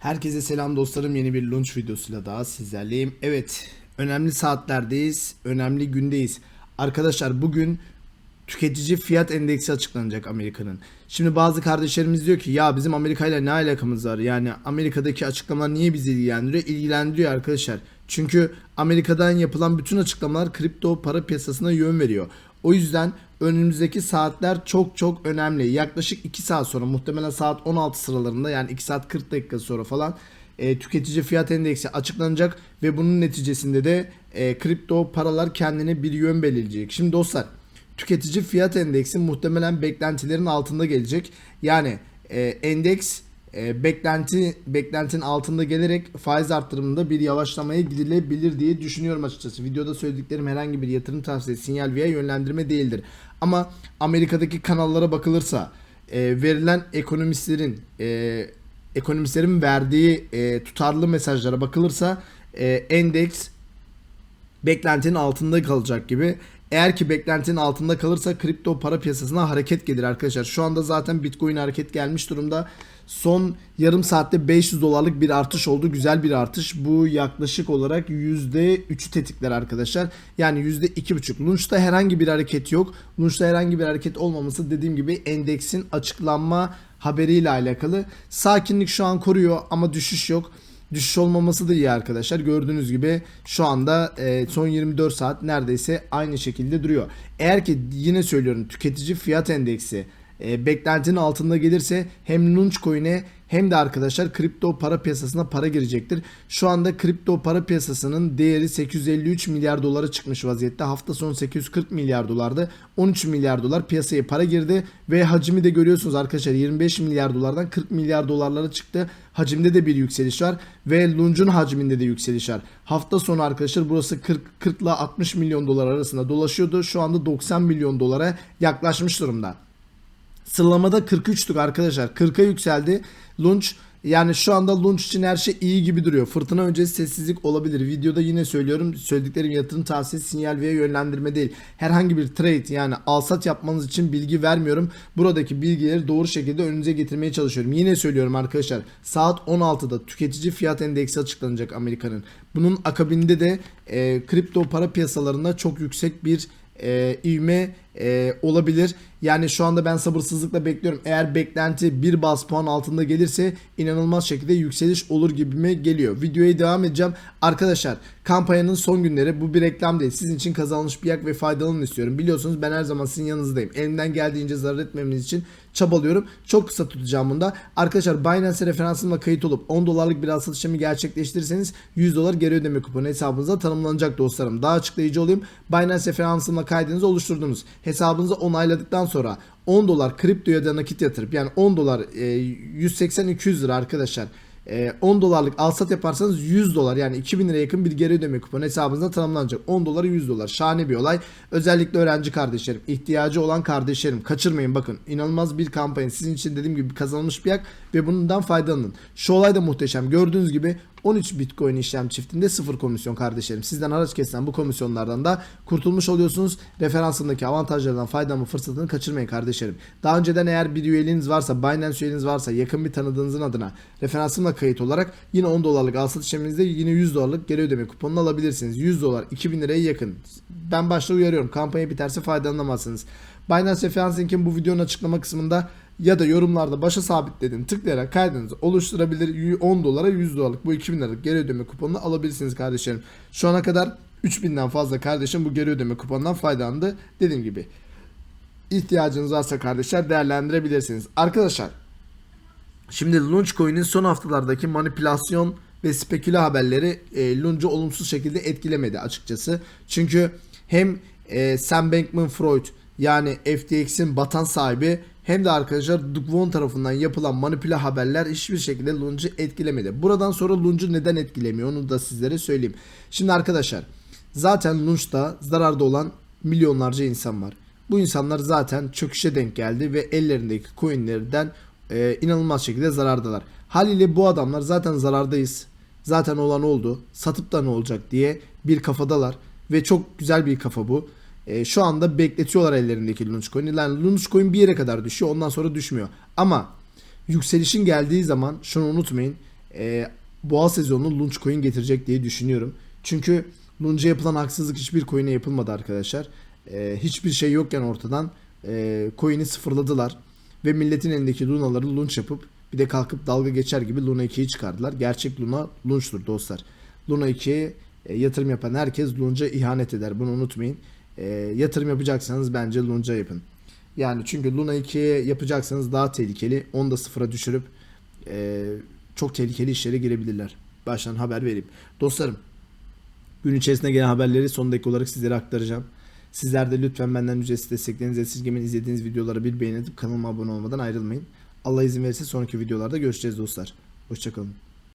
Herkese selam dostlarım. Yeni bir launch videosuyla daha sizlerleyim. Evet, önemli saatlerdeyiz, önemli gündeyiz. Arkadaşlar bugün tüketici fiyat endeksi açıklanacak Amerika'nın. Şimdi bazı kardeşlerimiz diyor ki ya bizim Amerika ile ne alakamız var? Yani Amerika'daki açıklamalar niye bizi ilgilendiriyor? İlgilendiriyor arkadaşlar. Çünkü Amerika'dan yapılan bütün açıklamalar kripto para piyasasına yön veriyor. O yüzden önümüzdeki saatler çok çok önemli. Yaklaşık 2 saat sonra muhtemelen saat 16 sıralarında yani 2 saat 40 dakika sonra falan e, tüketici fiyat endeksi açıklanacak ve bunun neticesinde de e, kripto paralar kendine bir yön belirleyecek. Şimdi dostlar tüketici fiyat endeksi muhtemelen beklentilerin altında gelecek. Yani e, endeks e, beklenti beklentinin altında gelerek faiz arttırımında bir yavaşlamaya gidilebilir diye düşünüyorum açıkçası. Videoda söylediklerim herhangi bir yatırım tavsiyesi, sinyal veya yönlendirme değildir. Ama Amerika'daki kanallara bakılırsa e, verilen ekonomistlerin e, ekonomistlerin verdiği e, tutarlı mesajlara bakılırsa e, endeks beklentinin altında kalacak gibi. Eğer ki beklentinin altında kalırsa kripto para piyasasına hareket gelir arkadaşlar. Şu anda zaten Bitcoin hareket gelmiş durumda. Son yarım saatte 500 dolarlık bir artış oldu. Güzel bir artış. Bu yaklaşık olarak %3'ü tetikler arkadaşlar. Yani %2,5. Lunch'ta herhangi bir hareket yok. Lunch'ta herhangi bir hareket olmaması dediğim gibi endeksin açıklanma haberiyle alakalı. Sakinlik şu an koruyor ama düşüş yok. Düşüş olmaması da iyi arkadaşlar. Gördüğünüz gibi şu anda e, son 24 saat neredeyse aynı şekilde duruyor. Eğer ki yine söylüyorum tüketici fiyat endeksi e, beklentinin altında gelirse hem Launchcoin'e hem de arkadaşlar kripto para piyasasına para girecektir. Şu anda kripto para piyasasının değeri 853 milyar dolara çıkmış vaziyette. Hafta sonu 840 milyar dolardı. 13 milyar dolar piyasaya para girdi ve hacmi de görüyorsunuz arkadaşlar 25 milyar dolardan 40 milyar dolarlara çıktı. Hacimde de bir yükseliş var ve Lunch'un hacminde de yükseliş var. Hafta sonu arkadaşlar burası 40 40 ile 60 milyon dolar arasında dolaşıyordu. Şu anda 90 milyon dolara yaklaşmış durumda. Sıralamada 43'tük arkadaşlar. 40'a yükseldi. Launch yani şu anda launch için her şey iyi gibi duruyor. Fırtına öncesi sessizlik olabilir. Videoda yine söylüyorum. Söylediklerim yatırım tavsiyesi, sinyal veya yönlendirme değil. Herhangi bir trade yani alsat yapmanız için bilgi vermiyorum. Buradaki bilgileri doğru şekilde önünüze getirmeye çalışıyorum. Yine söylüyorum arkadaşlar. Saat 16'da tüketici fiyat endeksi açıklanacak Amerika'nın. Bunun akabinde de e, kripto para piyasalarında çok yüksek bir e, ivme e, olabilir. Yani şu anda ben sabırsızlıkla bekliyorum. Eğer beklenti bir bas puan altında gelirse inanılmaz şekilde yükseliş olur gibime geliyor. Videoya devam edeceğim. Arkadaşlar kampanyanın son günleri bu bir reklam değil. Sizin için kazanılmış bir yak ve faydalanın istiyorum. Biliyorsunuz ben her zaman sizin yanınızdayım. Elimden geldiğince zarar etmemeniz için çabalıyorum. Çok kısa tutacağım bunda. Arkadaşlar Binance referansımla kayıt olup 10 dolarlık bir alsat işlemi gerçekleştirirseniz 100 dolar geri ödeme kuponu hesabınıza tanımlanacak dostlarım. Daha açıklayıcı olayım. Binance referansımla kaydınızı oluşturdunuz. Hesabınızı onayladıktan sonra 10 dolar kriptoya da nakit yatırıp yani 10 dolar e, 180-200 lira arkadaşlar. E, 10 dolarlık alsat yaparsanız 100 dolar yani 2000 lira yakın bir geri ödeme kuponu hesabınıza tanımlanacak. 10 dolara 100 dolar. Şahane bir olay. Özellikle öğrenci kardeşlerim, ihtiyacı olan kardeşlerim kaçırmayın bakın. inanılmaz bir kampanya. Sizin için dediğim gibi kazanılmış bir yak ve bundan faydalanın. Şu olay da muhteşem. Gördüğünüz gibi 13 Bitcoin işlem çiftinde sıfır komisyon kardeşlerim. Sizden haraç kesilen bu komisyonlardan da kurtulmuş oluyorsunuz. Referansındaki avantajlardan faydalanma fırsatını kaçırmayın kardeşlerim. Daha önceden eğer bir üyeliğiniz varsa, Binance üyeliğiniz varsa yakın bir tanıdığınızın adına referansımla kayıt olarak yine 10 dolarlık alsat işleminizde yine 100 dolarlık geri ödeme kuponunu alabilirsiniz. 100 dolar 2000 liraya yakın. Ben başta uyarıyorum. Kampanya biterse faydalanamazsınız. Binance referans linkin bu videonun açıklama kısmında ya da yorumlarda başa sabitledim tıklayarak kaydınızı oluşturabilir 10 dolara 100 dolarlık bu 2000 liralık geri ödeme kuponunu alabilirsiniz kardeşlerim. Şu ana kadar 3000'den fazla kardeşim bu geri ödeme kuponundan faydalandı. Dediğim gibi ihtiyacınız varsa kardeşler değerlendirebilirsiniz. Arkadaşlar şimdi Launchcoin'in son haftalardaki manipülasyon ve speküle haberleri e, Launch'u olumsuz şekilde etkilemedi açıkçası. Çünkü hem e, Sam Bankman-Fried yani FTX'in batan sahibi hem de arkadaşlar Duke Von tarafından yapılan manipüle haberler hiçbir şekilde Lunge'u etkilemedi. Buradan sonra Lunge'u neden etkilemiyor onu da sizlere söyleyeyim. Şimdi arkadaşlar zaten Lunge'da zararda olan milyonlarca insan var. Bu insanlar zaten çöküşe denk geldi ve ellerindeki coinlerden e, inanılmaz şekilde zarardalar. Haliyle bu adamlar zaten zarardayız. Zaten olan oldu. Satıp da ne olacak diye bir kafadalar. Ve çok güzel bir kafa bu. E, şu anda bekletiyorlar ellerindeki Launchcoin'i. Yani Launchcoin bir yere kadar düşüyor ondan sonra düşmüyor. Ama yükselişin geldiği zaman şunu unutmayın. e, boğa sezonunu Launch Coin getirecek diye düşünüyorum. Çünkü Launch'a yapılan haksızlık hiçbir coin'e yapılmadı arkadaşlar. E, hiçbir şey yokken ortadan e, coin'i sıfırladılar. Ve milletin elindeki Luna'ları launch yapıp bir de kalkıp dalga geçer gibi Luna 2'yi çıkardılar. Gerçek Luna launch'tur dostlar. Luna 2'ye e, yatırım yapan herkes Launch'a ihanet eder. Bunu unutmayın. E, yatırım yapacaksanız bence Launch'a yapın. Yani çünkü Luna 2'ye yapacaksanız daha tehlikeli. Onu da sıfıra düşürüp e, çok tehlikeli işlere girebilirler. Baştan haber vereyim. Dostlarım gün içerisinde gelen haberleri son dakika olarak sizlere aktaracağım. Sizler de lütfen benden ücretsiz desteklerinizi esirgemeyin. izlediğiniz videolara bir beğeni atıp kanalıma abone olmadan ayrılmayın. Allah izin verirse sonraki videolarda görüşeceğiz dostlar. Hoşçakalın.